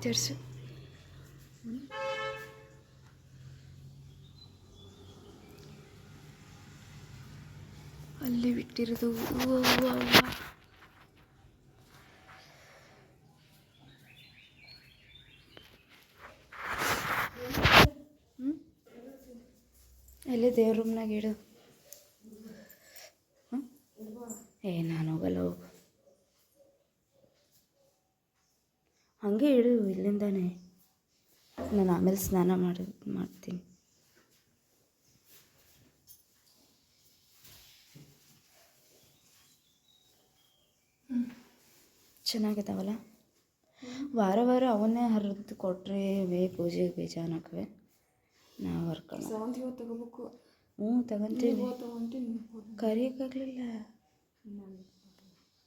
ತೋರಿಸು ಅಲ್ಲಿ ಬಿಟ್ಟಿರೋದು. ಅವ್ವ, ಅವ್ವ. ಅಲ್ಲೇ ದೇವ್ರ ರೂಮ್ನಾಗ ಇಡು ಹ್ಮ್? ಏ ನಾನು ಹೋಗಲ್ಲ ಹೋಗು ಹಾಗೆ ಇಡು ಇಲ್ಲಿಂದಾನೆ. ನಾನು ಆಮೇಲೆ ಸ್ನಾನ ಮಾಡಿ ಮಾಡ್ತೀನಿ. ಚೆನ್ನಾಗಿದ್ದಾವಲ್ಲ? ವಾರ ವಾರ ಅವನ್ನೇ ಹರಿದು ಕೊಟ್ಟರೆ ವೇ ಪೂಜೆಗೆ ಬೇಜಾನಾಕವೆ ನಾವು ಹರ್ಕೊಂಡು ತಗೋಬೇಕು. ಹ್ಞೂ ತಗೊಂತೀನಿ. ಕರಿಯಕ್ಕಾಗಲಿಲ್ಲ ತಗೊಂತೀನಿ ಕರಿಯೋಕ್ಕಾಗಲಿಲ್ಲ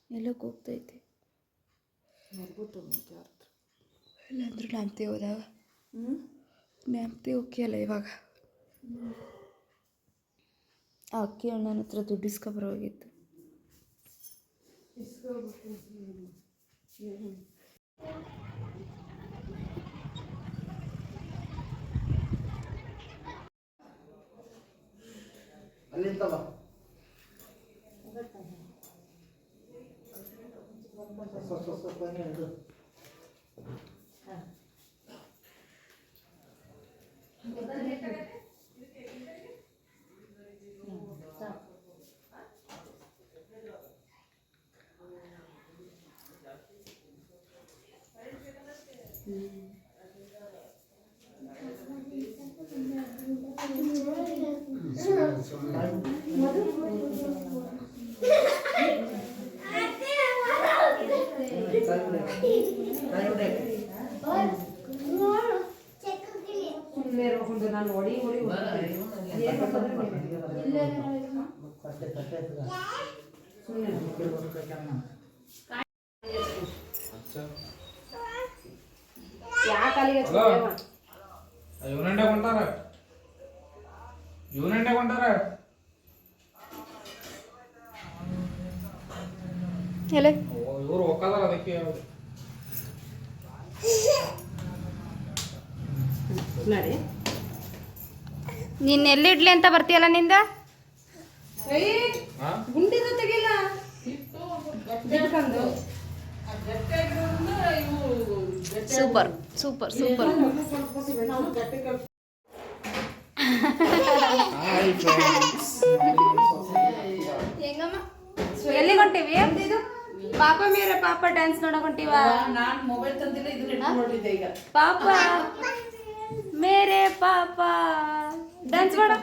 ಎಲ್ಲಕ್ಕೆ ಹೋಗ್ತೈತೆ ಮರ್ಬು ತಗೊಂತೆ ಅರ್ಥ ಇಲ್ಲಾಂದ್ರೆ ನ್ಯಾಮ್ತಿ ಹೋದಾಗ. ಹ್ಞೂ ನ್ಯಾಮ್ತಿ ಹೋಗಿಯಲ್ಲ ಇವಾಗ. ಆ ಅಕ್ಕಿ ಅಣ್ಣನ ಹತ್ರ ದುಡ್ಡು ಇಸ್ಕೊಬರೋಗಿತ್ತು ಅಲ್ಲಿಂತವ ಸ್ವಲ್ಪ ಸ್ವಲ್ಪ ಇದು ಸುಮ್ಮನೆ ಹಚ್ಕೊಂಡೇವ? ಇವನಂಡೆ ಕೊಂಟಾರ ಇವನಂಡೆ ಕೊಂಟಾರ ಎಲೆ? ಇವರು ಒಕ್ಕದಾರ ಅದಕ್ಕೆ ನೋಡಿ. ನೀನು ಎಲ್ಲಿಡ್ಲಿ ಅಂತ ಬರ್ತೀಯಲ್ಲ ನಿಂದ? ಗುಂಡಿದ ತೆಗಿಲ್ಲ ಇಟ್ಕೊಂಡು ಸೂಪರ್ ಸೂಪರ್ ಸೂಪರ್ ಹೆಂಗಮ್ಮ ಎಲ್ಲಿ ಹೊಂಟಿವಿ ಪಾಪ ಮೇರೆ ಪಾಪ ಡ್ಯಾನ್ಸ್ ನೋಡಕ್ ಹೊಂಟಿವ ನಾನು ಮೊಬೈಲ್ ತಂದಿಲ್ಲ ಇದನ್ನ ಇಟ್ಕೊಂಡಿದ್ದೆ ಈಗ ಪಾಪ ಮೇರೆ ಪಾಪ ಡ್ಯಾನ್ಸ್ ಮಾಡು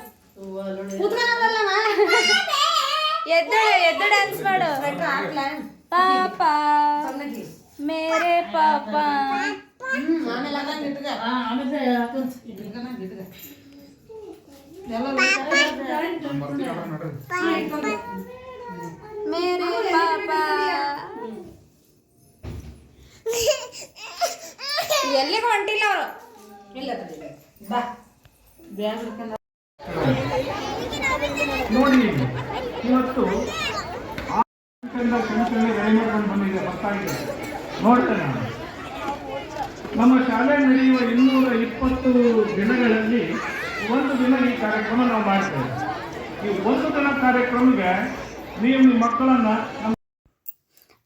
ಕೂತ್ಕೊಳ್ಳೋದಲ್ಲಮ್ಮ ಎದ್ದಳು ಎದ್ದು ಡ್ಯಾನ್ಸ್ ಮಾಡು ಹಾಕ್ಲಾ ಪಾಪ ಸಣ್ಣಗಿ ಮೇರೆ ಪಾಪ ಹ್ಮ್ ಆಮೇಲೆ ಅದನ್ನ ಇಟ್ಕ ಆಮೇಲೆ ಹಾಕೊಂಡ್ ಇಟ್ಕ ನಂಗೆ ಇಟ್ಕ ಎಲ್ಲ ಬರ್ತೀರ ನೋಡ್ರಿ ಮೇರೆ ಪಾಪ ಎಲ್ಲಿಗೆ ಹೊಂಟಿಲ್ಲ ಅವರು ಇಲ್ಲ ತಡಿ ಬಾ ಬ್ಯಾಗ್ ಹಿಡ್ಕೊಂಡು ನೋಡಿ ಇವತ್ತು ಆ ಕಡೆಯಿಂದ ಕನಸಲ್ಲಿ ರೆಡಿ ಮಾಡ್ಕೊಂಡು ಬಂದಿದೆ ಬರ್ತಾಗಿದೆ ನೋಡ್ತೇನೆ ನಮ್ಮ ಶಾಲೆ ನಡೆಯುವ ಇನ್ನೂರ ಇಪ್ಪತ್ತು ದಿನಗಳಲ್ಲಿ ಒಂದು ದಿನ ಈ ಕಾರ್ಯಕ್ರಮ ನಾವು ಮಾಡ್ತೇವೆ. ಈ ಒಂದು ದಿನ ಕಾರ್ಯಕ್ರಮಕ್ಕೆ ನೀವು ನಿಮ್ಮ ಮಕ್ಕಳನ್ನ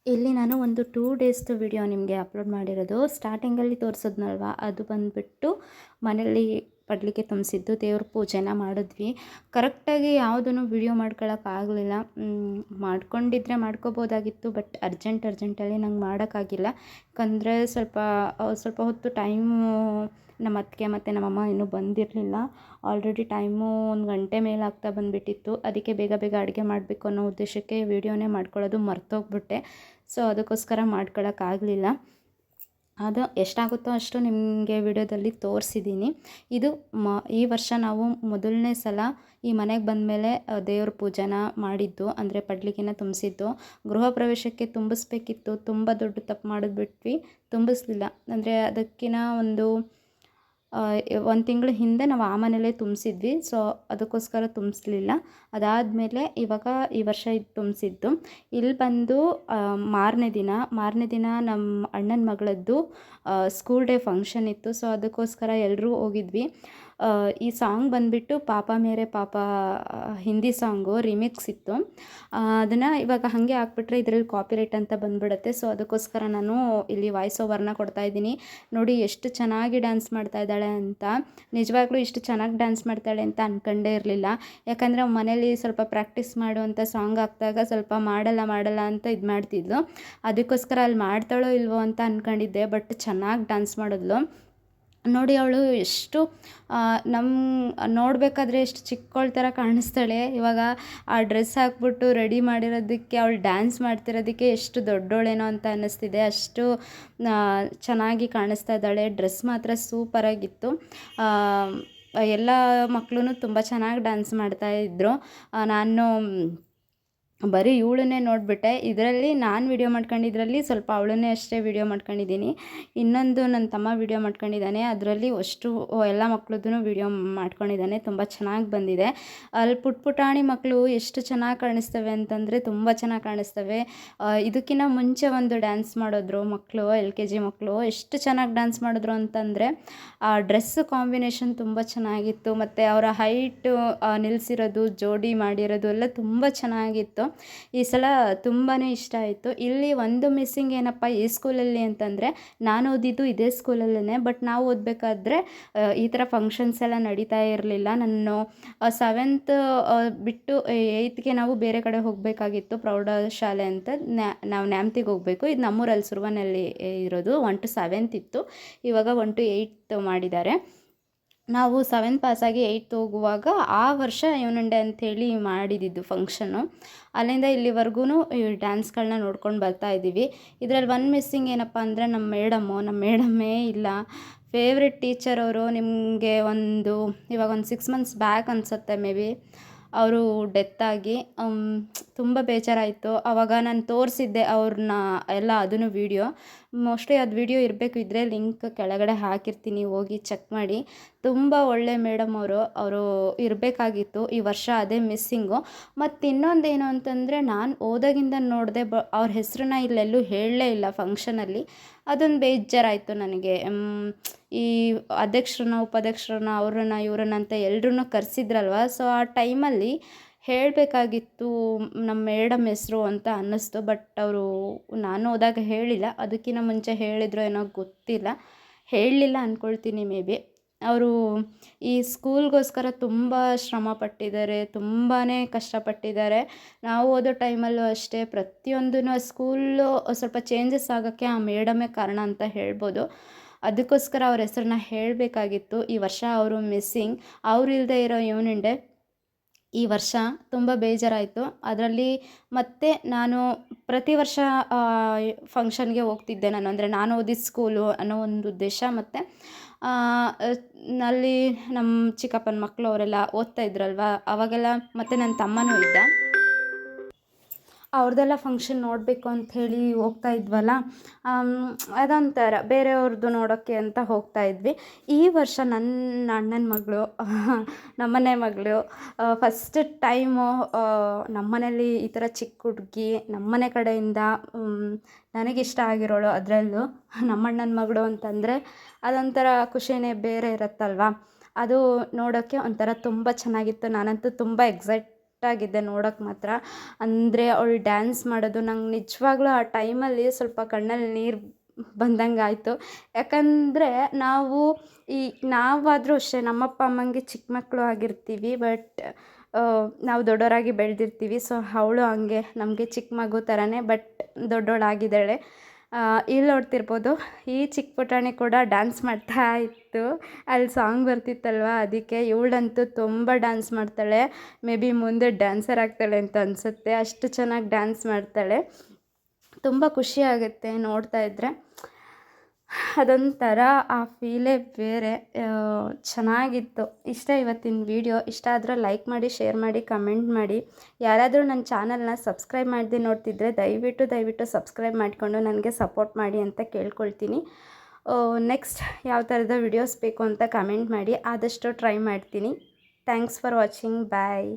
ಇಲ್ಲಿ ನಾನು ಒಂದು ಟೂ ಡೇಸ್ದು ವಿಡಿಯೋ ನಿಮಗೆ ಅಪ್ಲೋಡ್ ಮಾಡಿರೋದು. ಸ್ಟಾರ್ಟಿಂಗಲ್ಲಿ ತೋರಿಸಿದ್ನಲ್ವ? ಅದು ಬಂದುಬಿಟ್ಟು ಮನೇಲಿ ಪಡ್ಲಿಕ್ಕೆ ತುಂಬಿಸಿದ್ದು ದೇವ್ರ ಪೂಜೆನ ಮಾಡಿದ್ವಿ. ಕರೆಕ್ಟಾಗಿ ಯಾವುದನ್ನು ವಿಡಿಯೋ ಮಾಡ್ಕೊಳಕ್ಕಾಗಲಿಲ್ಲ ಮಾಡ್ಕೊಂಡಿದ್ರೆ ಮಾಡ್ಕೋಬೋದಾಗಿತ್ತು ಬಟ್ ಅರ್ಜೆಂಟ್ ಅರ್ಜೆಂಟಲ್ಲಿ ನಂಗೆ ಮಾಡೋಕ್ಕಾಗಿಲ್ಲ. ಯಾಕಂದರೆ ಸ್ವಲ್ಪ ಸ್ವಲ್ಪ ಹೊತ್ತು ಟೈಮು ನಮ್ಮ ಅತ್ತಿಗೆ ಮತ್ತು ನಮ್ಮಮ್ಮ ಇನ್ನೂ ಬಂದಿರಲಿಲ್ಲ. ಆಲ್ರೆಡಿ ಟೈಮು ಒಂದು ಗಂಟೆ ಮೇಲೆ ಆಗ್ತಾ ಬಂದುಬಿಟ್ಟಿತ್ತು. ಅದಕ್ಕೆ ಬೇಗ ಬೇಗ ಅಡುಗೆ ಮಾಡಬೇಕು ಅನ್ನೋ ಉದ್ದೇಶಕ್ಕೆ ವಿಡಿಯೋನೇ ಮಾಡ್ಕೊಳ್ಳೋದು ಮರ್ತೋಗ್ಬಿಟ್ಟೆ. ಸೊ ಅದಕ್ಕೋಸ್ಕರ ಮಾಡ್ಕೊಳಕ್ಕಾಗಲಿಲ್ಲ ಅದು ಎಷ್ಟಾಗುತ್ತೋ ಅಷ್ಟು ನಿಮಗೆ ವಿಡಿಯೋದಲ್ಲಿ ತೋರಿಸಿದ್ದೀನಿ. ಇದು ಮ, ಈ ವರ್ಷ ನಾವು ಮೊದಲನೇ ಸಲ ಈ ಮನೆಗೆ ಬಂದಮೇಲೆ ದೇವ್ರ ಪೂಜೆನ ಮಾಡಿದ್ದು, ಅಂದರೆ ಪಡ್ಲಿಗೆನ ತುಂಬಿಸಿದ್ದು. ಗೃಹ ಪ್ರವೇಶಕ್ಕೆ ತುಂಬಿಸ್ಬೇಕಿತ್ತು, ತುಂಬ ದೊಡ್ಡ ತಪ್ಪು ಮಾಡಿದ್ಬಿಟ್ವಿ. ತುಂಬಿಸ್ಲಿಲ್ಲ. ಅಂದರೆ ಅದಕ್ಕಿನ ಒಂದು ಒಂದು ತಿಂಗಳ ಹಿಂದೆ ನಾವು ಆ ಮನೇಲೇ ತುಂಬಿಸಿದ್ವಿ. ಸೊ ಅದಕ್ಕೋಸ್ಕರ ತುಂಬಿಸ್ಲಿಲ್ಲ. ಅದಾದಮೇಲೆ ಇವಾಗ ಈ ವರ್ಷ ಇದು ತುಂಬಿಸಿದ್ದು. ಇಲ್ಲಿ ಬಂದು ಮಾರನೇ ದಿನ. ಮಾರನೇ ದಿನ ನಮ್ಮ ಅಣ್ಣನ ಮಗಳದ್ದು ಸ್ಕೂಲ್ ಡೇ ಫಂಕ್ಷನ್ ಇತ್ತು. ಸೊ ಅದಕ್ಕೋಸ್ಕರ ಎಲ್ಲರೂ ಹೋಗಿದ್ವಿ. ಈ ಸಾಂಗ್ ಬಂದುಬಿಟ್ಟು ಪಾಪ ಮೇರೆ ಪಾಪ ಹಿಂದಿ ಸಾಂಗು ರಿಮಿಕ್ಸ್ ಇತ್ತು. ಅದನ್ನು ಇವಾಗ ಹಾಗೆ ಹಾಕ್ಬಿಟ್ರೆ ಇದರಲ್ಲಿ ಕಾಪಿರೈಟ್ ಅಂತ ಬಂದ್ಬಿಡುತ್ತೆ. ಸೊ ಅದಕ್ಕೋಸ್ಕರ ನಾನು ಇಲ್ಲಿ ವಾಯ್ಸ್ ಓವರ್ನ ಕೊಡ್ತಾ ಇದ್ದೀನಿ. ನೋಡಿ ಎಷ್ಟು ಚೆನ್ನಾಗಿ ಡ್ಯಾನ್ಸ್ ಮಾಡ್ತಾ ಇದ್ದಾಳೆ ಅಂತ. ನಿಜವಾಗ್ಲೂ ಇಷ್ಟು ಚೆನ್ನಾಗಿ ಡ್ಯಾನ್ಸ್ ಮಾಡ್ತಾಳೆ ಅಂತ ಅಂದ್ಕೊಂಡೇ ಇರಲಿಲ್ಲ. ಯಾಕಂದರೆ ಮನೇಲಿ ಸ್ವಲ್ಪ ಪ್ರಾಕ್ಟೀಸ್ ಮಾಡುವಂಥ ಸಾಂಗ್ ಹಾಕ್ದಾಗ ಸ್ವಲ್ಪ ಮಾಡಲ್ಲ ಮಾಡಲ್ಲ ಅಂತ ಇದು ಮಾಡ್ತಿದ್ಲು. ಅದಕ್ಕೋಸ್ಕರ ಅಲ್ಲಿ ಮಾಡ್ತಾಳೋ ಇಲ್ವೋ ಅಂತ ಅಂದ್ಕೊಂಡಿದ್ದೆ ಬಟ್ ಚೆನ್ನಾಗಿ ಡ್ಯಾನ್ಸ್ ಮಾಡಿದ್ಲು. ನೋಡಿ ಅವಳು ಎಷ್ಟು ನಮ್ಮ ನೋಡಬೇಕಾದ್ರೆ ಎಷ್ಟು ಚಿಕ್ಕವಳ ಥರ ಕಾಣಿಸ್ತಾಳೆ. ಇವಾಗ ಆ ಡ್ರೆಸ್ ಹಾಕ್ಬಿಟ್ಟು ರೆಡಿ ಮಾಡಿರೋದಕ್ಕೆ, ಅವಳು ಡ್ಯಾನ್ಸ್ ಮಾಡ್ತಿರೋದಕ್ಕೆ ಎಷ್ಟು ದೊಡ್ಡವಳೇನೋ ಅಂತ ಅನ್ನಿಸ್ತಿದೆ. ಅಷ್ಟು ಚೆನ್ನಾಗಿ ಕಾಣಿಸ್ತಾ ಇದ್ದಾಳೆ. ಡ್ರೆಸ್ ಮಾತ್ರ ಸೂಪರಾಗಿತ್ತು ಎಲ್ಲ ಮಕ್ಕಳು ತುಂಬ ಚೆನ್ನಾಗಿ ಡ್ಯಾನ್ಸ್ ಮಾಡ್ತಾ ಇದ್ದರು ನಾನು ಬರೀ ಇವಳನ್ನೇ ನೋಡಿಬಿಟ್ಟೆ. ಇದರಲ್ಲಿ ನಾನು ವೀಡಿಯೋ ಮಾಡ್ಕೊಂಡಿದ್ರಲ್ಲಿ ಸ್ವಲ್ಪ ಅವಳನ್ನೇ ಅಷ್ಟೇ ವೀಡಿಯೋ ಮಾಡ್ಕೊಂಡಿದ್ದೀನಿ. ಇನ್ನೊಂದು ನನ್ನ ತಮ್ಮ ವೀಡಿಯೋ ಮಾಡ್ಕೊಂಡಿದ್ದಾನೆ. ಅದರಲ್ಲಿ ಅಷ್ಟು ಎಲ್ಲ ಮಕ್ಳದ್ದು ವಿಡಿಯೋ ಮಾಡ್ಕೊಂಡಿದ್ದಾನೆ. ತುಂಬ ಚೆನ್ನಾಗಿ ಬಂದಿದೆ. ಅಲ್ಲಿ ಪುಟ್ ಪುಟಾಣಿ ಮಕ್ಕಳು ಎಷ್ಟು ಚೆನ್ನಾಗಿ ಕಾಣಿಸ್ತವೆ ಅಂತಂದರೆ ತುಂಬ ಚೆನ್ನಾಗಿ ಕಾಣಿಸ್ತವೆ. ಇದಕ್ಕಿಂತ ಮುಂಚೆ ಒಂದು ಡ್ಯಾನ್ಸ್ ಮಾಡಿದ್ರು ಮಕ್ಕಳು ಎಲ್ ಕೆ ಜಿ ಮಕ್ಕಳು ಎಷ್ಟು ಚೆನ್ನಾಗಿ ಡ್ಯಾನ್ಸ್ ಮಾಡಿದ್ರು ಅಂತಂದರೆ, ಆ ಡ್ರೆಸ್ ಕಾಂಬಿನೇಷನ್ ತುಂಬ ಚೆನ್ನಾಗಿತ್ತು. ಮತ್ತು ಅವರ ಹೈಟು ನಿಲ್ಲಿಸಿರೋದು ಜೋಡಿ ಮಾಡಿರೋದು ಎಲ್ಲ ತುಂಬ ಚೆನ್ನಾಗಿತ್ತು. ಈ ಸಲ ತುಂಬಾ ಇಷ್ಟ ಆಯಿತು. ಇಲ್ಲಿ ಒಂದು ಮಿಸ್ಸಿಂಗ್ ಏನಪ್ಪ, ಈ ಸ್ಕೂಲಲ್ಲಿ ಅಂತಂದರೆ ನಾನು ಓದಿದ್ದು ಇದೇ ಸ್ಕೂಲಲ್ಲೇ ಬಟ್ ನಾವು ಓದಬೇಕಾದ್ರೆ ಈ ಥರ ಫಂಕ್ಷನ್ಸ್ ಎಲ್ಲ ನಡೀತಾ ಇರಲಿಲ್ಲ. ನಾನು ಸೆವೆಂತ್ ಬಿಟ್ಟು ಏಯ್ತ್ಗೆ ನಾವು ಬೇರೆ ಕಡೆ ಹೋಗಬೇಕಾಗಿತ್ತು ಪ್ರೌಢಶಾಲೆ ಅಂತ. ನಾವು ನ್ಯಾಮ್ತಿಗೆ ಹೋಗಬೇಕು. ಇದು ನಮ್ಮೂರಲ್ಲಿ ಸುರುವನಲ್ಲಿ ಇರೋದು. ಒನ್ ಟು ಸೆವೆಂತ್ ಇತ್ತು. ಇವಾಗ ಒನ್ ಟು ಏಯ್ಟ್ ಮಾಡಿದ್ದಾರೆ. ನಾವು ಸೆವೆಂತ್ ಪಾಸಾಗಿ ಏಯ್ತ್ ಹೋಗುವಾಗ ಆ ವರ್ಷ ಇವನುಂಡೆ ಅಂಥೇಳಿ ಮಾಡಿದ್ದು ಫಂಕ್ಷನ್ನು ಅಲ್ಲಿಂದ ಇಲ್ಲಿವರೆಗೂ ಈ ಡ್ಯಾನ್ಸ್ಗಳನ್ನ ನೋಡ್ಕೊಂಡು ಬರ್ತಾ ಇದ್ದೀವಿ. ಇದರಲ್ಲಿ ಒನ್ ಮಿಸ್ಸಿಂಗ್ ಏನಪ್ಪ ಅಂದರೆ ನಮ್ಮ ಮೇಡಮ್ಮು ನಮ್ಮ ಮೇಡಮ್ಮೇ ಇಲ್ಲ. ಫೇವ್ರೆಟ್ ಟೀಚರ್ ಅವರು ನಿಮಗೆ ಒಂದು, ಇವಾಗ ಒಂದು ಸಿಕ್ಸ್ ಮಂತ್ಸ್ ಬ್ಯಾಕ್ ಅನಿಸುತ್ತೆ ಮೇ ಬಿ ಅವರು ಡೆತ್ತಾಗಿ ತುಂಬ ಬೇಜಾರಾಯಿತು. ಆವಾಗ ನಾನು ತೋರಿಸಿದ್ದೆ ಅವ್ರನ್ನ ಎಲ್ಲ ಅದನ್ನು ವೀಡಿಯೋ ಮೋಸ್ಟ್ಲಿ ಅದು ವಿಡಿಯೋ ಇರಬೇಕು ಇದ್ದರೆ ಲಿಂಕ್ ಕೆಳಗಡೆ ಹಾಕಿರ್ತೀನಿ, ಹೋಗಿ ಚೆಕ್ ಮಾಡಿ. ತುಂಬ ಒಳ್ಳೆ ಮೇಡಮ್ ಅವರು ಅವರು ಇರಬೇಕಾಗಿತ್ತು, ಈ ವರ್ಷ ಅದೇ ಮಿಸ್ಸಿಂಗು ಮತ್ತು ಇನ್ನೊಂದೇನು ಅಂತಂದರೆ, ನಾನು ಓದಾಗಿಂದ ನೋಡಿದೆ ಬ, ಅವ್ರ ಹೆಸರನ್ನ ಇಲ್ಲೆಲ್ಲೂ ಹೇಳಲೇ ಇಲ್ಲ ಫಂಕ್ಷನಲ್ಲಿ ಅದೊಂದು ಬೇಜಾರಾಯಿತು ನನಗೆ. ಈ ಅಧ್ಯಕ್ಷರನ್ನ, ಉಪಾಧ್ಯಕ್ಷರನ್ನ, ಅವ್ರನ್ನ, ಇವ್ರನ್ನ ಅಂತ ಎಲ್ರೂ ಕರೆಸಿದ್ರಲ್ವ? ಸೊ ಆ ಟೈಮಲ್ಲಿ ಹೇಳಬೇಕಾಗಿತ್ತು ನಮ್ಮ ಮೇಡಮ್ ಹೆಸರು ಅಂತ ಅನ್ನಿಸ್ತು, ಬಟ್ ಅವರು ನಾನು ಹೋದಾಗ ಹೇಳಿಲ್ಲ. ಅದಕ್ಕಿಂತ ಮುಂಚೆ ಹೇಳಿದ್ರು ಏನೋ ಗೊತ್ತಿಲ್ಲ. ಹೇಳಲಿಲ್ಲ ಅಂದ್ಕೊಳ್ತೀನಿ ಮೇ ಬಿ. ಅವರು ಈ ಸ್ಕೂಲ್ಗೋಸ್ಕರ ತುಂಬ ಶ್ರಮ ಪಟ್ಟಿದ್ದಾರೆ ತುಂಬಾ ಕಷ್ಟಪಟ್ಟಿದ್ದಾರೆ. ನಾವು ಓದೋ ಟೈಮಲ್ಲೂ ಅಷ್ಟೇ ಪ್ರತಿಯೊಂದೂ ಸ್ಕೂಲು ಸ್ವಲ್ಪ ಚೇಂಜಸ್ ಆಗೋಕ್ಕೆ ಆ ಮೇಡಮೇ ಕಾರಣ ಅಂತ ಹೇಳ್ಬೋದು. ಅದಕ್ಕೋಸ್ಕರ ಅವ್ರ ಹೆಸರನ್ನ ಹೇಳಬೇಕಾಗಿತ್ತು. ಈ ವರ್ಷ ಅವರು ಮಿಸ್ಸಿಂಗ್ ಅವರು ಇಲ್ಲದೆ ಇರೋ ಯೂನಿಂಡೆ ಈ ವರ್ಷ ತುಂಬ ಬೇಜಾರಾಯಿತು. ಅದರಲ್ಲಿ ಮತ್ತೆ ನಾನು ಪ್ರತಿ ವರ್ಷ ಫಂಕ್ಷನ್ಗೆ ಹೋಗ್ತಿದ್ದೆ ನಾನು. ಅಂದರೆ ನಾನು ಓದಿದ ಸ್ಕೂಲು ಅನ್ನೋ ಒಂದು ಉದ್ದೇಶ ಮತ್ತು ಅಲ್ಲಿ ನಮ್ಮ ಚಿಕ್ಕಪ್ಪನ ಮಕ್ಕಳು ಅವರೆಲ್ಲ ಓದ್ತಾ ಇದ್ರಲ್ವ, ಅವಾಗೆಲ್ಲ ಮತ್ತು ನನ್ನ ತಮ್ಮನೂ ಇದ್ದ. ಅವ್ರದ್ದೆಲ್ಲ ಫಂಕ್ಷನ್ ನೋಡಬೇಕು ಅಂಥೇಳಿ ಹೋಗ್ತಾ ಇದ್ವಲ್ಲ ಅದೊಂಥರ ಬೇರೆಯವ್ರದ್ದು ನೋಡೋಕ್ಕೆ ಅಂತ ಹೋಗ್ತಾ ಇದ್ವಿ. ಈ ವರ್ಷ ನನ್ನ ಅಣ್ಣನ ಮಗಳು, ನಮ್ಮನೆ ಮಗಳು ಫಸ್ಟ್ ಟೈಮು ನಮ್ಮನೇಲಿ ಈ ಥರ ಚಿಕ್ಕ ಹುಡುಗಿ, ನಮ್ಮನೆ ಕಡೆಯಿಂದ ನನಗಿಷ್ಟ ಆಗಿರೋಳು ಅದರಲ್ಲೂ, ನಮ್ಮಣ್ಣನ ಮಗಳು ಅಂತಂದರೆ ಅದೊಂಥರ ಖುಷಿನೇ ಬೇರೆ ಇರುತ್ತಲ್ವ? ಅದು ನೋಡೋಕ್ಕೆ ಒಂಥರ ತುಂಬ ಚೆನ್ನಾಗಿತ್ತು. ನಾನಂತೂ ತುಂಬ ಎಕ್ಸೈಟ್ ಆಗಿದ್ದೆ ನೋಡೋಕ್ಕೆ ಮಾತ್ರ. ಅಂದರೆ ಅವಳು ಡ್ಯಾನ್ಸ್ ಮಾಡೋದು ನಂಗೆ ನಿಜವಾಗ್ಲೂ ಆ ಟೈಮಲ್ಲಿ ಸ್ವಲ್ಪ ಕಣ್ಣಲ್ಲಿ ನೀರು ಬಂದಂಗೆ ಆಯಿತು. ಯಾಕಂದರೆ ನಾವು ಈ ನಾವಾದರೂ ಅಷ್ಟೇ, ನಮ್ಮಪ್ಪ, ಅಮ್ಮಂಗೆ ಚಿಕ್ಕ ಮಕ್ಕಳು ಆಗಿರ್ತೀವಿ ಬಟ್ ನಾವು ದೊಡ್ಡವರಾಗಿ ಬೆಳೆದಿರ್ತೀವಿ ಸೊ ಅವಳು ಹಂಗೆ ನಮಗೆ ಚಿಕ್ಕ ಮಗು ಥರನೇ ಬಟ್ ದೊಡ್ಡವಳಾಗಿದ್ದಾಳೆ. ಇಲ್ಲಿ ನೋಡ್ತಿರ್ಬೋದು, ಈ ಚಿಕ್ಕ ಪುಟಾಣಿ ಕೂಡ ಡ್ಯಾನ್ಸ್ ಮಾಡ್ತಾ ಇತ್ತು. ಅಲ್ಲಿ ಸಾಂಗ್ ಬರ್ತಿತ್ತಲ್ವ? ಅದಕ್ಕೆ ಇವಳಂತೂ ತುಂಬ ಡ್ಯಾನ್ಸ್ ಮಾಡ್ತಾಳೆ. ಮೇ ಬಿ ಮುಂದೆ ಡ್ಯಾನ್ಸರ್ ಆಗ್ತಾಳೆ ಅಂತ ಅನಿಸುತ್ತೆ. ಅಷ್ಟು ಚೆನ್ನಾಗಿ ಡ್ಯಾನ್ಸ್ ಮಾಡ್ತಾಳೆ. ತುಂಬ ಖುಷಿ ಆಗುತ್ತೆ ನೋಡ್ತಾ ಇದ್ದರೆ ಅದೊಂಥರ ಆ ಫೀಲೇ ಬೇರೆ ಚೆನ್ನಾಗಿತ್ತು. ಇಷ್ಟ ಇವತ್ತಿನ ವಿಡಿಯೋ ಇಷ್ಟ ಆದರೆ ಲೈಕ್ ಮಾಡಿ ಶೇರ್ ಮಾಡಿ ಕಮೆಂಟ್ ಮಾಡಿ. ಯಾರಾದರೂ ನನ್ನ ಚಾನಲ್ನ ಸಬ್ಸ್ಕ್ರೈಬ್ ಮಾಡದೆ ನೋಡ್ತಿದ್ರೆ ದಯವಿಟ್ಟು ದಯವಿಟ್ಟು ಸಬ್ಸ್ಕ್ರೈಬ್ ಮಾಡಿಕೊಂಡು ನನಗೆ ಸಪೋರ್ಟ್ ಮಾಡಿ ಅಂತ ಕೇಳ್ಕೊಳ್ತೀನಿ. ನೆಕ್ಸ್ಟ್ ಯಾವ ಥರದ ವಿಡಿಯೋಸ್ ಬೇಕು ಅಂತ ಕಮೆಂಟ್ ಮಾಡಿ. ಆದಷ್ಟು ಟ್ರೈ ಮಾಡ್ತೀನಿ. Thanks for watching bye